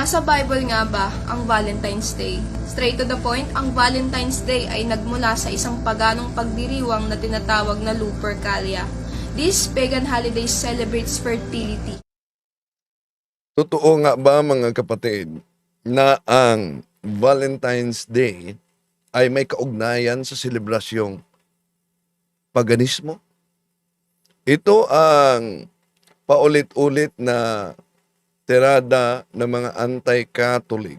Nasa Bible nga ba ang Valentine's Day? Straight to the point, ang Valentine's Day ay nagmula sa isang paganong pagdiriwang na tinatawag na Lupercalia. This pagan holiday celebrates fertility. Totoo nga ba mga kapatid na ang Valentine's Day ay may kaugnayan sa selebrasyong paganismo? Ito ang paulit-ulit na tirada ng mga anti-Catholic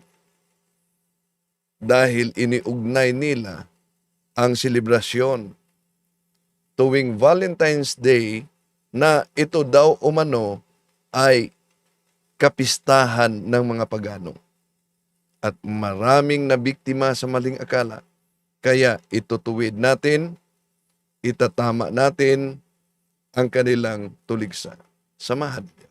dahil iniugnay nila ang selebrasyon tuwing Valentine's Day na ito daw umano ay kapistahan ng mga pagano. At maraming nabiktima sa maling akala. Kaya itutuwid natin, itatama natin ang kanilang tuligsa. Samahan niyo.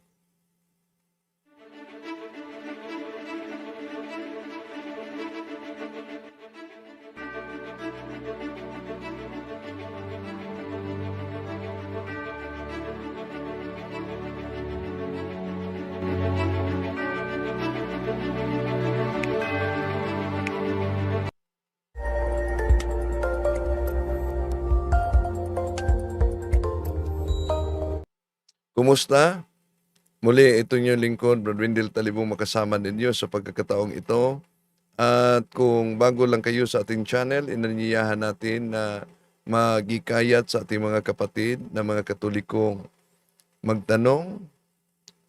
Kumusta? Muli, ito yung lingkod, Brad Wendell Talibong makasama ninyo sa pagkakataong ito. At kung bago lang kayo sa ating channel, inanyayahan natin na magikayat sa ating mga kapatid na mga katolikong magtanong,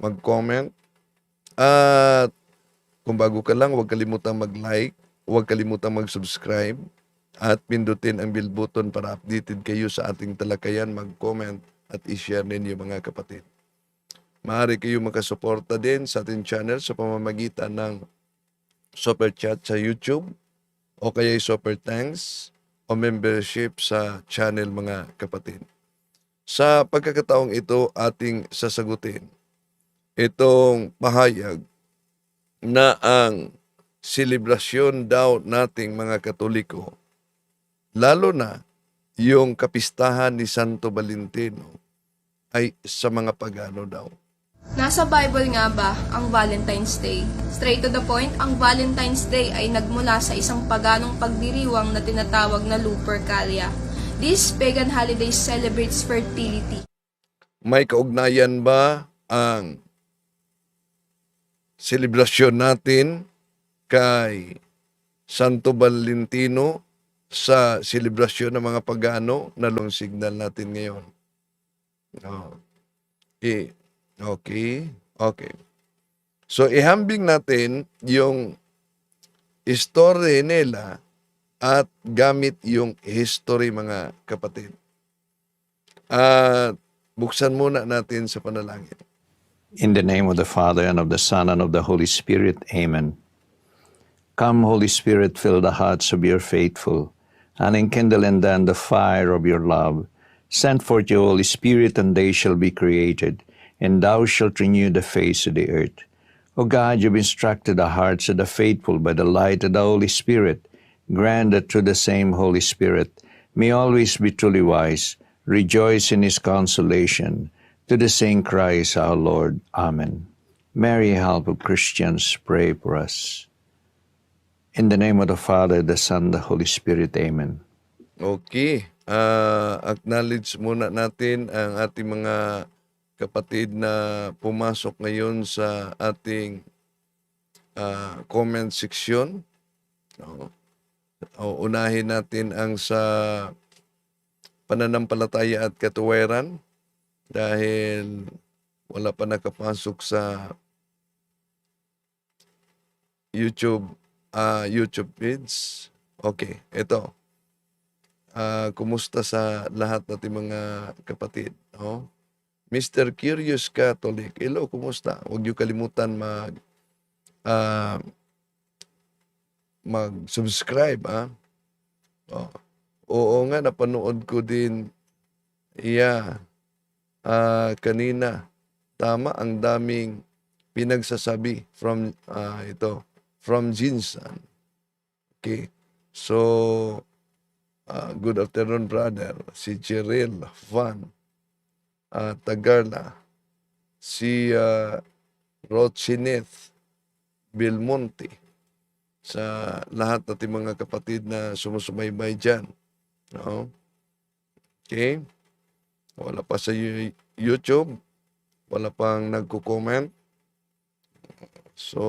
mag-comment, at kung bago ka lang, huwag kalimutang mag-like, huwag kalimutang mag-subscribe, at pindutin ang bell button para updated kayo sa ating talakayan, mag-comment, at i-share ninyo mga kapatid. Maaari kayo makasuporta din sa ating channel sa pamamagitan ng super chat sa YouTube o kaya super thanks o membership sa channel mga kapatid. Sa pagkakataong ito ating sasagutin itong pahayag na ang selebrasyon daw nating mga Katoliko lalo na yung kapistahan ni Santo Valentino ay sa mga pagano daw. Nasa Bible nga ba ang Valentine's Day? Straight to the point, ang Valentine's Day ay nagmula sa isang paganong pagdiriwang na tinatawag na Lupercalia. This pagan holiday celebrates fertility. May kaugnayan ba ang selebrasyon natin kay Santo Valentino sa selebrasyon ng mga pagano na long signal natin ngayon? Oh. Eh, okay. Okay. So, ihambing natin yung history nila at gamit yung history mga kapatid. At buksan muna natin sa panalangin. In the name of the Father, and of the Son, and of the Holy Spirit. Amen. Come, Holy Spirit, fill the hearts of your faithful, and enkindle in them the fire of your love. Send forth your Holy Spirit, and they shall be created, and thou shalt renew the face of the earth. O God, you've instructed the hearts of the faithful by the light of the Holy Spirit. Grant that through the same Holy Spirit may always be truly wise, rejoice in his consolation. To the same Christ our Lord. Amen. Mary, help of Christians, pray for us. In the name of the Father, the Son, the Holy Spirit. Amen. Okay. Ah, acknowledge muna natin ang ating mga kapatid na pumasok ngayon sa ating ah, comment section. Oo. O, unahin natin ang sa pananampalataya at katuwiran dahil wala pa nakapasok sa YouTube ah YouTube feeds. Okay, ito. Ah, kumusta sa lahat nating mga kapatid, no? Mr. Curious Catholic, hello, kumusta? Huwag niyo kalimutan mag ah, mag-subscribe, ah. Oh. Oo nga, napanood ko din. Yeah. Ah, kanina. Tama, ang daming pinagsasabi from ah, ito, from Jinsan. Okay. So, Ah, good afternoon, brother. Si Cheryl Van ah, Tagarla. Si uh, Rochineth Belmonte sa lahat nating mga kapatid na sumusubaybay dyan. No? Okay? Wala pa sa YouTube. Wala pang nagko-comment. So,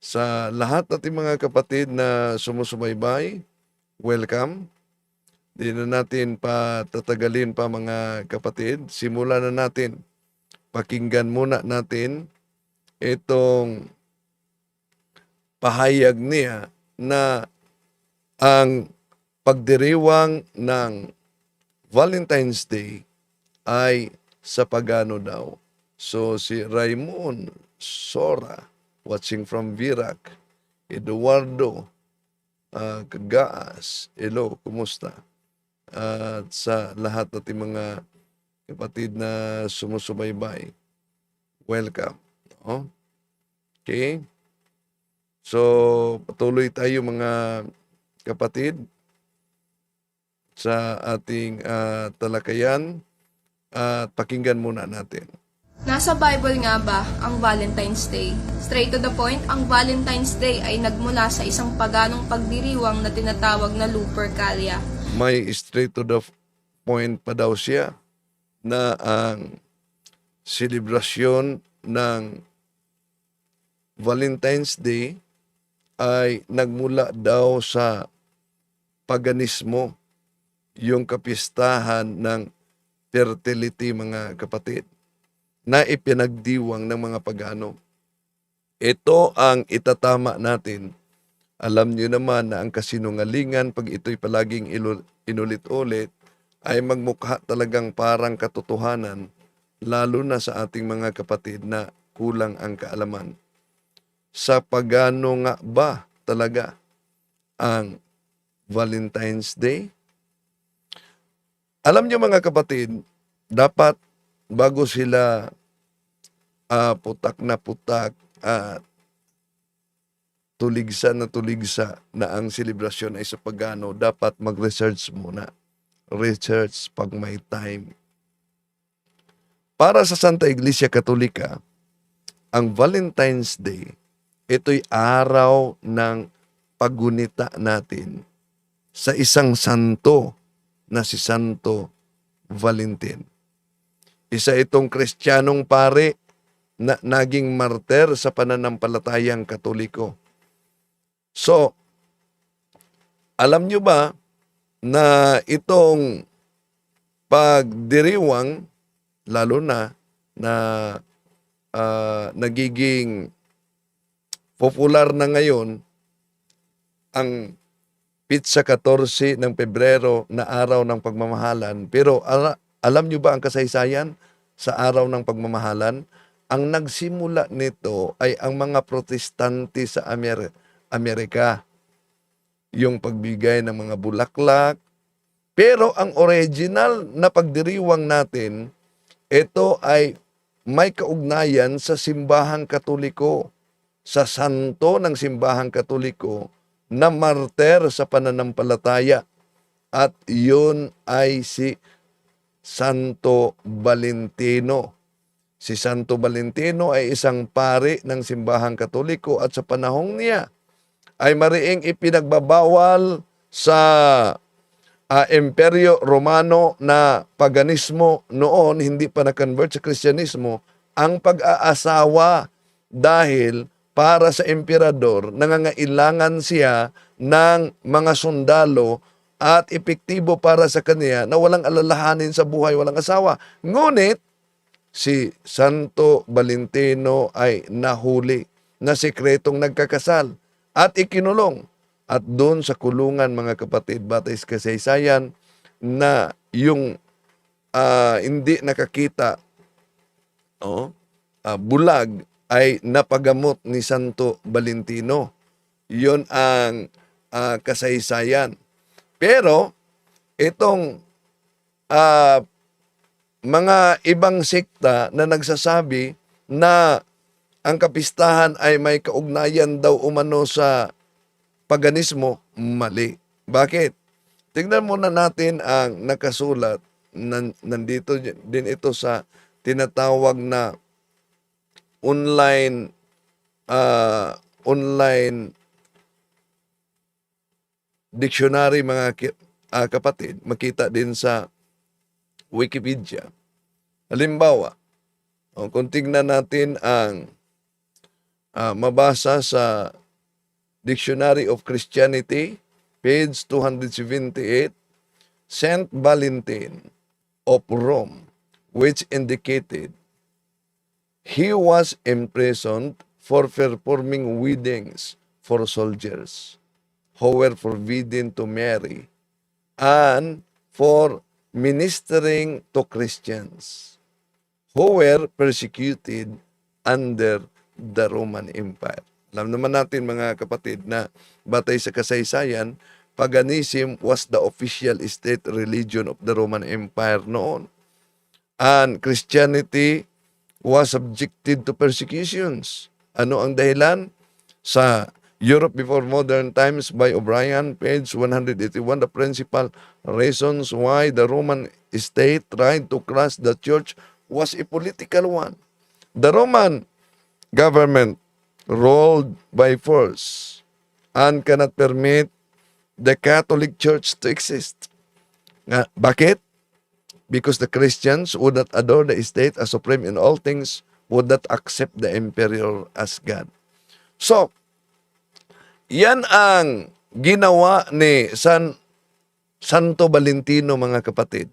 sa lahat nating mga kapatid na sumusubaybay, welcome. Di na natin pa tatagalin pa mga kapatid. Simulan na natin. Pakinggan muna natin itong pahayag niya na ang pagdiriwang ng Valentine's Day ay sa pagano daw. So si Raymond Sora, watching from Virac, Eduardo uh, Kagaas, hello, kumusta? At sa lahat nating mga kapatid na sumusubaybay, welcome. No? Okay? So, patuloy tayo mga kapatid sa ating ah, talakayan at pakinggan muna natin. Nasa Bible nga ba ang Valentine's Day? Straight to the point, ang Valentine's Day ay nagmula sa isang paganong pagdiriwang na tinatawag na Lupercalia. May straight to the point pa daw siya na ang selebrasyon ng Valentine's Day ay nagmula daw sa paganismo, yung kapistahan ng fertility mga kapatid na ipinagdiwang ng mga pagano. Ito ang itatama natin. Alam niyo naman na ang kasinungalingan pag ito'y palaging inulit-ulit ay magmukha talagang parang katotohanan lalo na sa ating mga kapatid na kulang ang kaalaman. Sa pagano nga ba talaga ang Valentine's Day? Alam niyo mga kapatid, dapat bago sila ah, putak na putak at tuligsa na tuligsa na ang selebrasyon ay sa pagano, dapat mag-research muna. Research pag may time. Para sa Santa Iglesia Katolika, ang Valentine's Day, ito'y araw ng pagunita natin sa isang santo na si Santo Valentin. Isa itong kristyanong pare na naging martir sa pananampalatayang katoliko. So, alam nyo ba na itong pagdiriwang, lalo na na ah, nagiging popular na ngayon ang pizza 14 ng Pebrero na araw ng pagmamahalan. Pero ala- alam nyo ba ang kasaysayan sa araw ng pagmamahalan? Ang nagsimula nito ay ang mga protestante sa Amer- Amerika. Yung pagbigay ng mga bulaklak. Pero ang original na pagdiriwang natin, ito ay may kaugnayan sa simbahang katoliko, sa santo ng simbahang katoliko na martir sa pananampalataya. At yun ay si Santo Valentino. Si Santo Valentino ay isang pari ng simbahang katoliko at sa panahong niya ay mariing ipinagbabawal sa ah, Imperyo Romano na paganismo noon, hindi pa na-convert sa Kristyanismo, ang pag-aasawa dahil para sa emperador, nangangailangan siya ng mga sundalo at epektibo para sa kanya na walang alalahanin sa buhay, walang asawa. Ngunit, si Santo Valentino ay nahuli na sekretong nagkakasal at ikinulong. At doon sa kulungan mga kapatid, batay sa kasaysayan, na yung ah, hindi nakakita oh, ah, bulag ay napagamot ni Santo Valentino. Yon ang ah, kasaysayan. Pero itong ah, mga ibang sekta na nagsasabi na ang kapistahan ay may kaugnayan daw umano sa paganismo, mali. Bakit? Tingnan muna natin ang nakasulat. Nan, nandito din ito sa tinatawag na online ah, online dictionary mga ah, kapatid, makita din sa Wikipedia. Halimbawa, oh, kung tingnan natin ang ah, mabasa sa Dictionary of Christianity, page 278, Saint Valentine of Rome, which indicated he was imprisoned for performing weddings for soldiers who were forbidden to marry and for ministering to Christians who were persecuted under the Roman Empire. Alam naman natin mga kapatid na batay sa kasaysayan, paganism was the official state religion of the Roman Empire noon. And Christianity was subjected to persecutions. Ano ang dahilan? Sa Europe Before Modern Times by O'Brien, page 181, the principal reasons why the Roman state tried to crush the church was a political one. The Roman government ruled by force and cannot permit the Catholic Church to exist. Nga, bakit? Because the Christians would not adore the state as supreme in all things, would not accept the emperor as God. So, yan ang ginawa ni San Santo Valentino mga kapatid.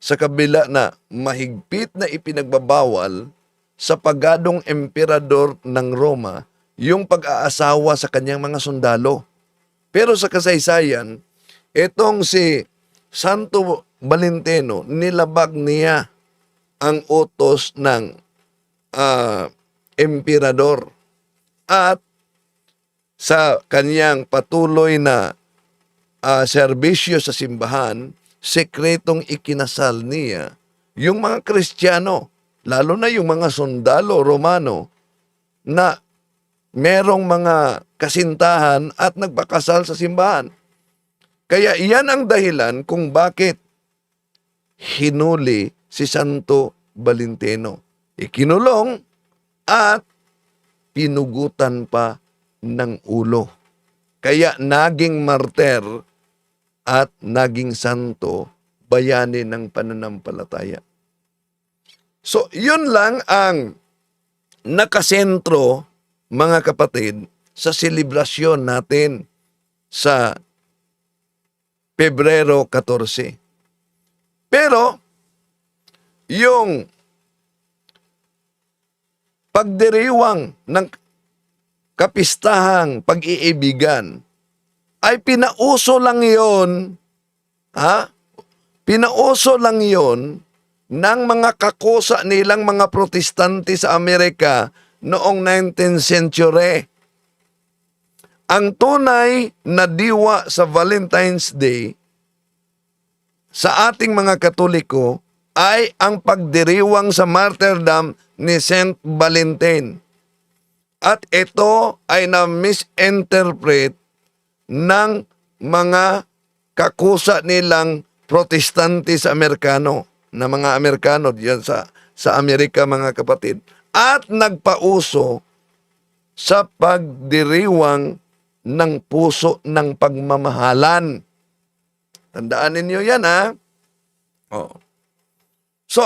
Sa kabila na mahigpit na ipinagbabawal sa pagadong emperador ng Roma yung pag-aasawa sa kanyang mga sundalo. Pero sa kasaysayan, itong si Santo Valentino, nilabag niya ang utos ng ah, emperador at sa kanyang patuloy na ah, serbisyo sa simbahan, sekretong ikinasal niya yung mga Kristiyano, lalo na yung mga sundalo Romano na merong mga kasintahan at nagpakasal sa simbahan. Kaya iyan ang dahilan kung bakit hinuli si Santo Valentino. Ikinulong at pinugutan pa ng ulo. Kaya naging marter at naging santo bayani ng pananampalataya. So, yun lang ang nakasentro, mga kapatid, sa selebrasyon natin sa Pebrero 14. Pero, yung pagdiriwang ng kapistahang pag-iibigan ay pinauso lang yon ha? Pinauso lang yon ng mga kakusa nilang mga protestante sa Amerika noong 19th century. Ang tunay na diwa sa Valentine's Day sa ating mga Katoliko ay ang pagdiriwang sa martyrdom ni Saint Valentine. At ito ay na-misinterpret ng mga kakusa nilang protestante sa Amerikano, na mga Amerikano diyan sa, sa Amerika mga kapatid. At nagpauso sa pagdiriwang ng puso ng pagmamahalan. Tandaan ninyo yan, ha? Oh. So,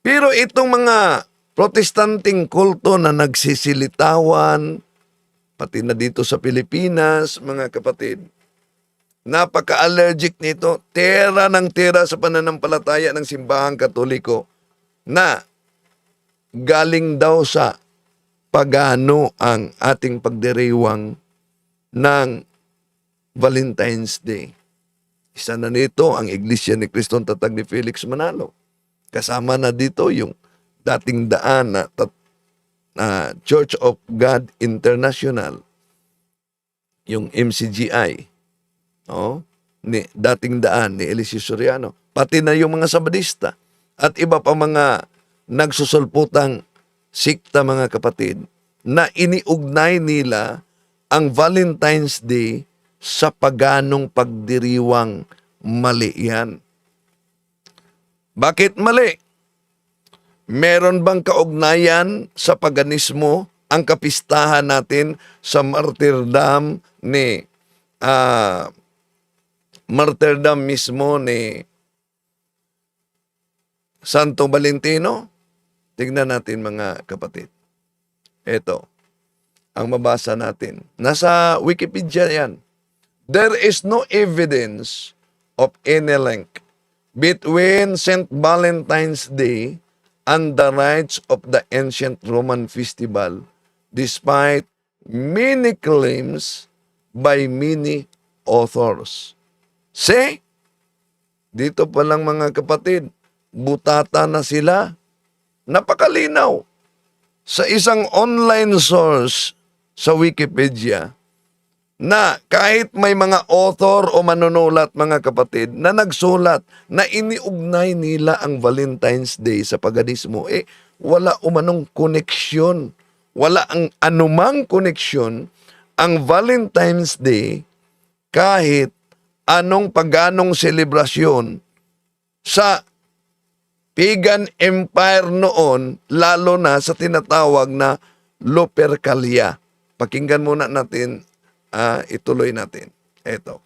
pero itong mga protestanting kulto na nagsisilitawan, pati na dito sa Pilipinas, mga kapatid, napaka-allergic nito, tera ng tera sa pananampalataya ng simbahang katoliko na galing daw sa pagano ang ating pagdiriwang ng Valentine's Day. Isa na nito ang Iglesia ni Cristo ang Tatag ni Felix Manalo. Kasama na dito yung dating daan na, tat- Church of God International, yung MCGI, no? ni dating daan ni Eliseo Soriano, pati na yung mga Sabadista at iba pa mga nagsusulputang sikta mga kapatid na iniugnay nila ang Valentine's Day sa paganong pagdiriwang mali yan. Bakit mali? Meron bang kaugnayan sa paganismo ang kapistahan natin sa martyrdom ni ah martyrdom mismo ni Santo Valentino? Tignan natin mga kapatid. Ito, ang mabasa natin. Nasa Wikipedia yan. There is no evidence of any link between St. Valentine's Day and the rites of the ancient Roman festival despite many claims by many authors. See? Dito pa lang mga kapatid, butata na sila. Napakalinaw. Sa isang online source sa Wikipedia, na kahit may mga author o manunulat mga kapatid na nagsulat na iniugnay nila ang Valentine's Day sa paganismo, eh wala umanong koneksyon. Wala ang anumang koneksyon ang Valentine's Day kahit anong paganong selebrasyon sa pagan empire noon, lalo na sa tinatawag na Lupercalia. Pakinggan muna natin, ah, ituloy natin. Ito.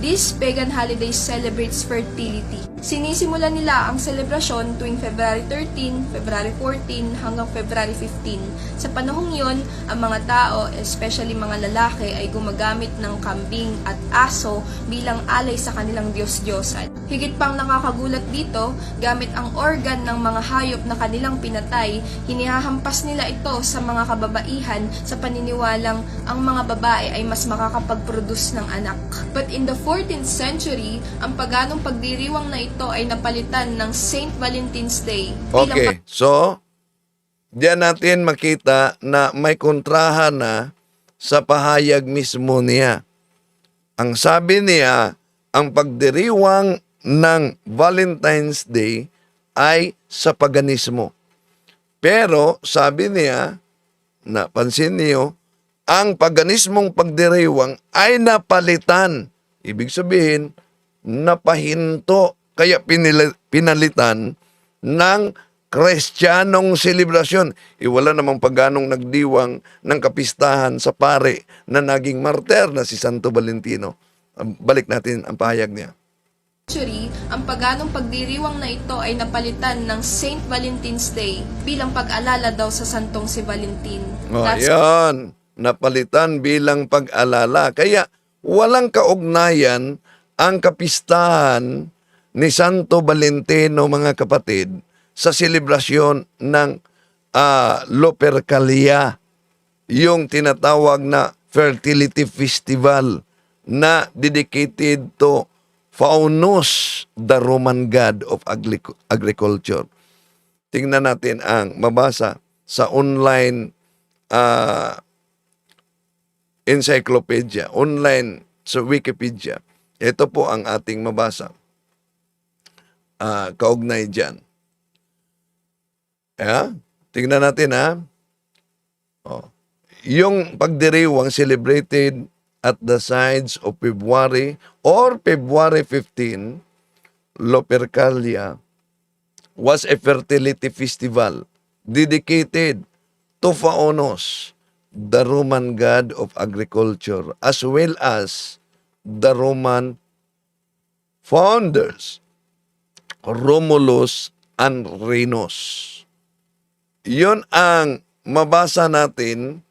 This pagan holiday celebrates fertility. Sinisimulan nila ang selebrasyon tuwing February 13, February 14 hanggang February 15. Sa panahong yon, ang mga tao, especially mga lalaki, ay gumagamit ng kambing at aso bilang alay sa kanilang Diyos-Diyosan. Higit pang nakakagulat dito, gamit ang organ ng mga hayop na kanilang pinatay, hinihahampas nila ito sa mga kababaihan sa paniniwalang ang mga babae ay mas makakapag-produce ng anak. But in the 14th century, ang paganong pagdiriwang na ito ay napalitan ng Saint Valentine's Day Okay, so, diyan natin makita na may kontrahan na sa pahayag mismo niya. Ang sabi niya, ang pagdiriwang ng Valentine's Day ay sa paganismo. Pero sabi niya, napansin niyo, ang paganismong pagdiriwang ay napalitan. Ibig sabihin, napahinto, kaya pinili- pinalitan ng kristyanong selebrasyon. Iwala namang paganong nagdiwang ng kapistahan sa pare na naging martir na si Santo Valentino. Balik natin ang pahayag niya. century, ang paganong pagdiriwang na ito ay napalitan ng Saint Valentine's Day bilang pag-alala daw sa santong si Valentin. Oh, That's yan. Napalitan bilang pag-alala. Kaya walang kaugnayan ang kapistahan ni Santo Valentino, mga kapatid, sa selebrasyon ng ah, Lupercalia, yung tinatawag na fertility festival na dedicated to Faunus, the Roman god of agric- agriculture. Tingnan natin ang mabasa sa online ah, encyclopedia, online sa Wikipedia. Ito po ang ating mabasa. Ah, kaugnay dyan. Yeah? Tingnan natin ha. Oh. Yung pagdiriwang celebrated at the sides of February or February 15, Lupercalia was a fertility festival dedicated to Faonos, the Roman god of agriculture, as well as the Roman founders, Romulus and Remus. Yun ang mabasa natin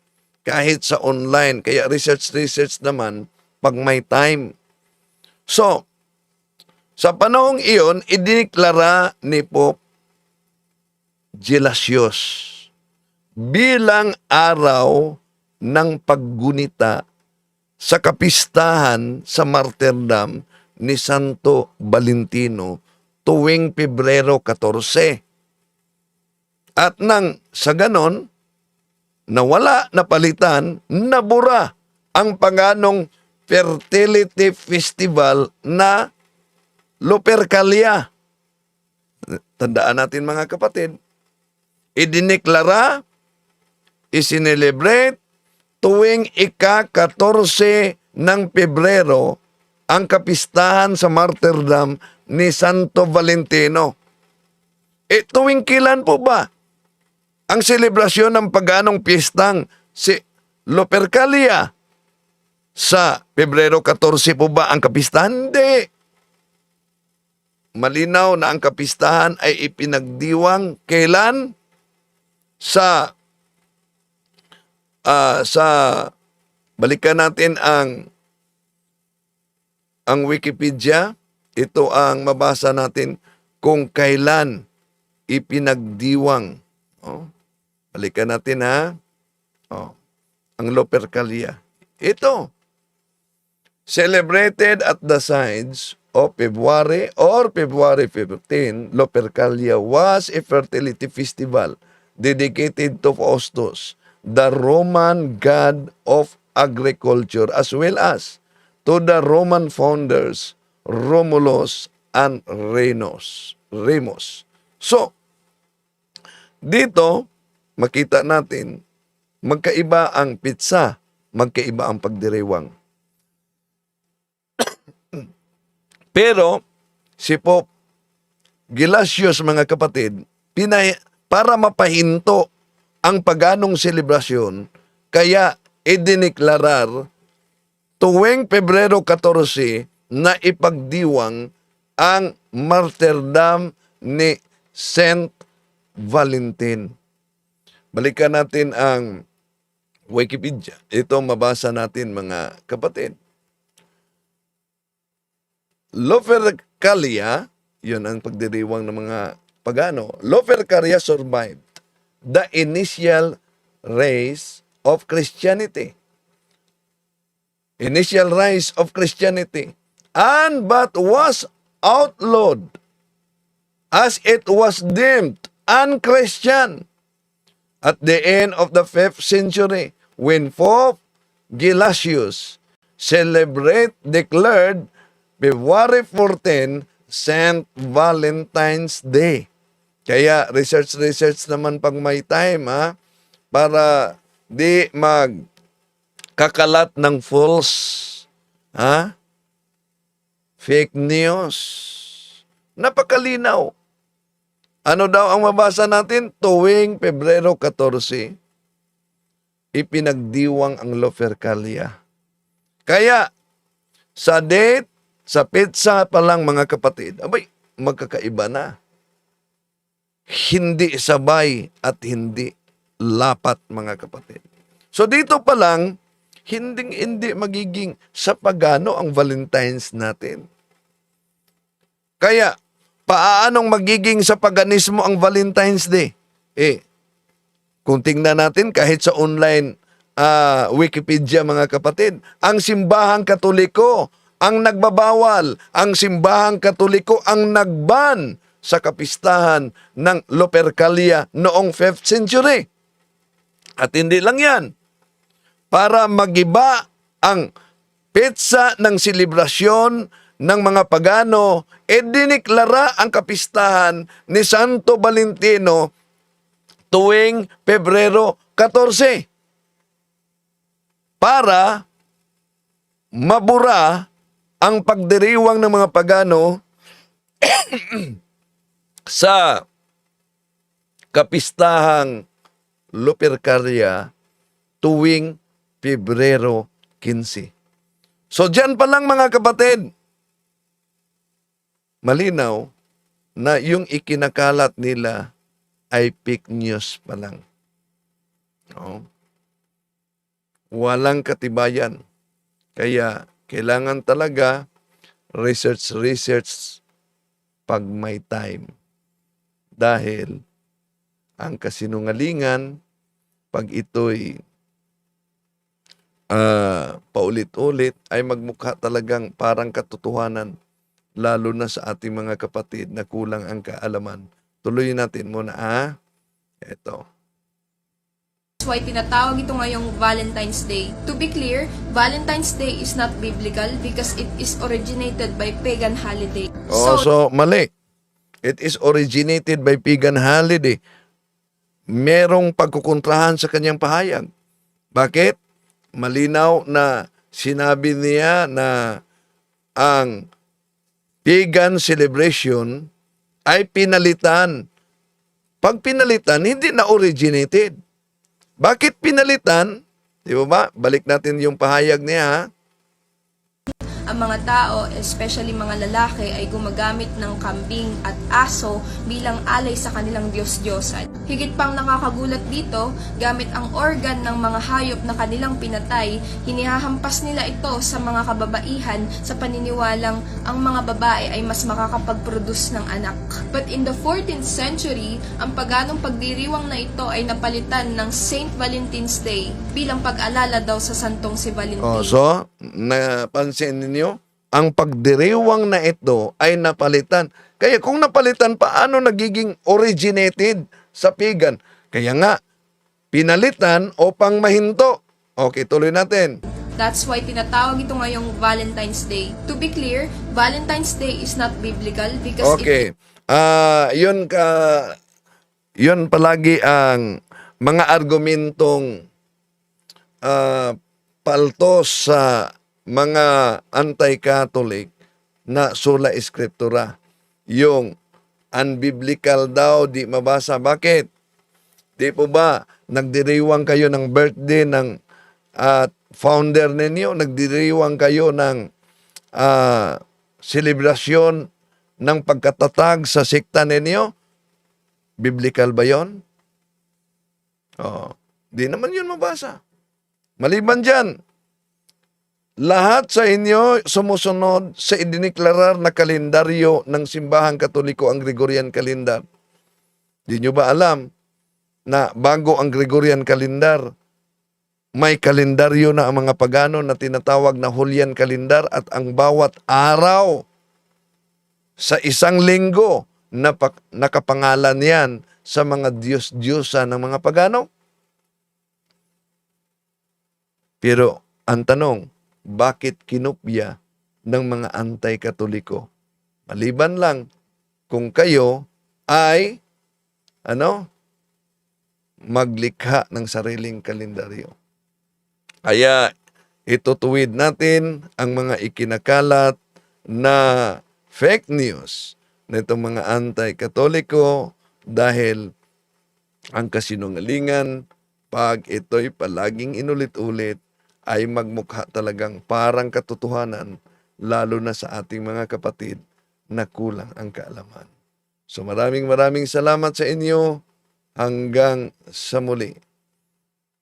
kahit sa online. Kaya research-research naman pag may time. So, sa panahong iyon, idiniklara ni Pope Gelasius bilang araw ng paggunita sa kapistahan sa martyrdom ni Santo Valentino tuwing Pebrero 14. At nang sa ganon, nawala na palitan, nabura ang panganong fertility festival na Lupercalia. Tandaan natin mga kapatid, idineklara, isinelebrate tuwing ika-14 ng Pebrero ang kapistahan sa martyrdom ni Santo Valentino. E tuwing kilan po ba? ang selebrasyon ng paganong piyestang si Lupercalia sa Pebrero 14 po ba ang kapistahan? Hindi. Malinaw na ang kapistahan ay ipinagdiwang kailan? Sa ah, sa balikan natin ang ang Wikipedia, ito ang mabasa natin kung kailan ipinagdiwang. Oh. Balikan natin ha. Oh. Ang Lupercalia. Ito. Celebrated at the sides of February or February 15, Lupercalia was a fertility festival dedicated to Faustus, the Roman god of agriculture, as well as to the Roman founders Romulus and Renos. Remus. So, dito, makita natin, magkaiba ang pizza, magkaiba ang pagdiriwang. Pero, si Pope Gelasius, mga kapatid, pinay, para mapahinto ang paganong selebrasyon, kaya idiniklarar tuwing Pebrero 14 na ipagdiwang ang martyrdom ni Saint Valentin. Balikan natin ang Wikipedia. Ito mabasa natin mga kapatid. Lupercalia, yun ang pagdiriwang ng mga pagano. Lupercalia survived the initial race of Christianity. Initial rise of Christianity. And but was outlawed as it was deemed unchristian at the end of the 5th century when Pope Gelasius celebrate declared February 14 St. Valentine's Day. Kaya research research naman pag may time ha para di mag kakalat ng false ha fake news. Napakalinaw. Ano daw ang mabasa natin? Tuwing Pebrero 14, ipinagdiwang ang Lupercalia. Kaya, sa date, sa pizza pa lang mga kapatid, abay, magkakaiba na. Hindi sabay at hindi lapat mga kapatid. So dito pa lang, hindi hindi magiging sa pagano ang Valentine's natin. Kaya, paanong magiging sa paganismo ang Valentine's Day? Eh, kung tingnan natin kahit sa online ah, Wikipedia mga kapatid, ang simbahang katoliko ang nagbabawal, ang simbahang katoliko ang nagban sa kapistahan ng Lupercalia noong 5th century. At hindi lang yan, para magiba ang petsa ng selebrasyon ng mga pagano, e diniklara ang kapistahan ni Santo Valentino tuwing Pebrero 14 para mabura ang pagdiriwang ng mga pagano sa kapistahang Lupercalia tuwing Pebrero 15. So dyan pa lang mga kapatid, malinaw na yung ikinakalat nila ay fake news pa lang. No? Walang katibayan. Kaya kailangan talaga research, research pag may time. Dahil ang kasinungalingan, pag ito'y ah, paulit-ulit, ay magmukha talagang parang katotohanan, lalo na sa ating mga kapatid na kulang ang kaalaman. Tuloy natin muna, ah. Ito. That's why tinatawag ito ngayong Valentine's Day. To be clear, Valentine's Day is not biblical because it is originated by pagan holiday. Oh, so, mali. It is originated by pagan holiday. Merong pagkukontrahan sa kanyang pahayag. Bakit? Malinaw na sinabi niya na ang pagan celebration ay pinalitan pag pinalitan, hindi na originated. Bakit pinalitan? Di ba ba? Balik natin yung pahayag niya. ha? Ang mga tao, especially mga lalaki, ay gumagamit ng kambing at aso bilang alay sa kanilang Diyos-Diyosan. Higit pang nakakagulat dito, gamit ang organ ng mga hayop na kanilang pinatay, hinihahampas nila ito sa mga kababaihan sa paniniwalang ang mga babae ay mas makakapag-produce ng anak. But in the 14th century, ang paganong pagdiriwang na ito ay napalitan ng Saint Valentine's Day bilang pag-alala daw sa santong si Valentine. Oh, so, napansin ninyo, ang pagdiriwang na ito ay napalitan. Kaya kung napalitan, paano nagiging originated sa pagan? Kaya nga, pinalitan o pang mahinto. Okay, tuloy natin. That's why tinatawag ito ngayong Valentine's Day. To be clear, Valentine's Day is not biblical because it Okay. Ah, yun ka yun palagi ang mga argumentong ah, paltos sa mga anti-Catholic na sola escritura. Yung unbiblical daw, di mabasa. Bakit? Di po ba nagdiriwang kayo ng birthday ng at founder ninyo? Nagdiriwang kayo ng ah, selebrasyon ng pagkatatag sa sekta ninyo? Biblical ba yon? Oh, di naman yun mabasa. Maliban dyan, lahat sa inyo sumusunod sa idiniklarar na kalendaryo ng Simbahang Katoliko ang Gregorian Calendar. Di nyo ba alam na bago ang Gregorian Calendar, may kalendaryo na ang mga pagano na tinatawag na Julian Calendar at ang bawat araw sa isang linggo na pak- nakapangalan yan sa mga Diyos-Diyosa ng mga pagano. Pero ang tanong, bakit kinupya ng mga anti-katoliko? Maliban lang kung kayo ay ano maglikha ng sariling kalendaryo. Kaya itutuwid natin ang mga ikinakalat na fake news nitong mga anti-katoliko dahil ang kasinungalingan pag ito'y palaging inulit-ulit ay magmukha talagang parang katotohanan lalo na sa ating mga kapatid na kulang ang kaalaman. So maraming maraming salamat sa inyo hanggang sa muli.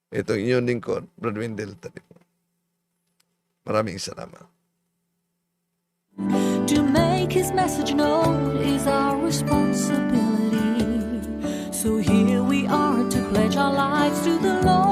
Ito inyong lingkod, Brother Wendell Talipo. Maraming salamat. To make his message known is our responsibility. So here we are to pledge our lives to the Lord.